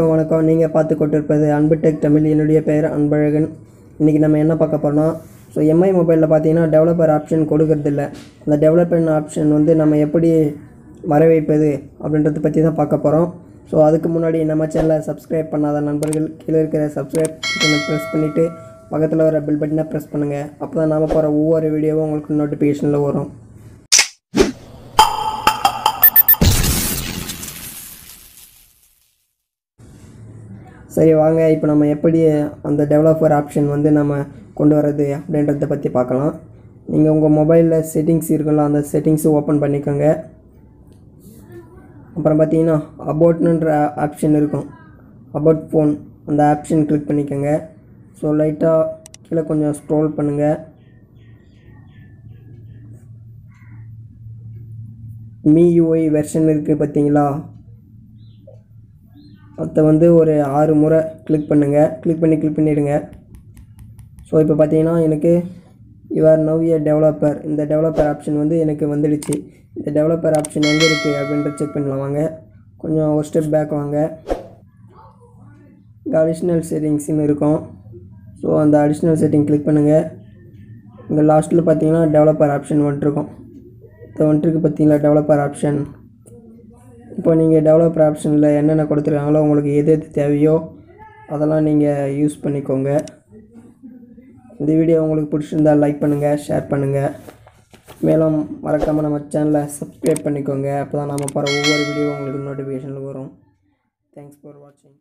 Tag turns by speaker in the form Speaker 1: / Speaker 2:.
Speaker 1: அனைவருக்கும் வணக்கம். நீங்கள் பார்த்து கொண்டிருப்பது அன்பு டெக் தமிழ். என்னுடைய பெயர் அன்பழகன். இன்றைக்கி நம்ம என்ன பார்க்க போகிறோம்னா ஸோ எம்ஐ மொபைலில் பார்த்தீங்கன்னா டெவலப்பர் ஆப்ஷன் கொடுக்கறதில்ல அந்த டெவலப்பர் ஆப்ஷன் வந்து நம்ம எப்படி வரவேற்பது அப்படின்றத பற்றி தான் பார்க்க போகிறோம் ஸோ அதுக்கு முன்னாடி நம்ம சேனலை சப்ஸ்கிரைப் பண்ணாத நண்பர்கள் கீழே இருக்கிற சப்ஸ்கிரைப் பட்டனை ப்ரெஸ் பண்ணிவிட்டு பக்கத்தில் வர பில் பட்டனை ப்ரெஸ் பண்ணுங்கள் அப்போ தான் நாம் போகிற ஒவ்வொரு வீடியோவும் உங்களுக்கு நோட்டிஃபிகேஷனில் வரும். சரி வாங்க. இப்போ நம்ம எப்படி அந்த டெவலப்பர் ஆப்ஷன் வந்து நம்ம கொண்டு வர்றது அப்படின்றத பற்றி பார்க்கலாம். நீங்கள் உங்கள் மொபைலில் செட்டிங்ஸ் இருக்குல்ல அந்த செட்டிங்ஸும் ஓப்பன் பண்ணிக்கோங்க. அப்புறம் பார்த்தீங்கன்னா அபோட்னுன்ற ஆப்ஷன் இருக்கும். அபோட் ஃபோன் அந்த ஆப்ஷன் கிளிக் பண்ணிக்கோங்க. ஸோ லைட்டாக கீழே கொஞ்சம் ஸ்க்ரோல் பண்ணுங்கள் மியூஐ வெர்ஷன் இருக்குது பார்த்தீங்களா? அதை வந்து ஒரு ஆறு முறை கிளிக் பண்ணுங்கள் கிளிக் பண்ணி கிளிக் பண்ணிவிடுங்க ஸோ இப்போ பார்த்தீங்கன்னா எனக்கு யுவர் நவ் ஏ டெவலப்பர் இந்த டெவலப்பர் ஆப்ஷன் வந்து எனக்கு வந்துடுச்சு. இந்த டெவலப்பர் ஆப்ஷன் எங்கே இருக்குது அப்படின்ற செக் பண்ணலாம். வாங்க. கொஞ்சம் ஒரு ஸ்டெப் பேக் வாங்க. இங்கே அடிஷ்னல் செட்டிங்ஸ்னு இருக்கும். ஸோ அந்த அடிஷ்னல் செட்டிங் கிளிக் பண்ணுங்கள் இங்கே லாஸ்ட்டில் பார்த்தீங்கன்னா டெவலப்பர் ஆப்ஷன் வந்துட்டுருக்கும் இப்போ வந்துட்டுருக்கு பார்த்தீங்களா டெவலப்பர் ஆப்ஷன் இப்போ நீங்கள் டெவலப்பர் ஆப்ஷனில் என்னென்ன கொடுத்துருக்காங்களோ உங்களுக்கு எது எது தேவையோ அதெல்லாம் நீங்கள் யூஸ் பண்ணிக்கோங்க. இந்த வீடியோ உங்களுக்கு பிடிச்சிருந்தா லைக் பண்ணுங்கள் ஷேர் பண்ணுங்கள் மேலும் மறக்காமல் நம்ம சேனலை சப்ஸ்கிரைப் பண்ணிக்கோங்க. அப்போ தான் நம்ம போகிற ஒவ்வொரு வீடியோ உங்களுக்கு நோட்டிஃபிகேஷனில் வரும். தேங்க்ஸ் ஃபார் வாட்சிங்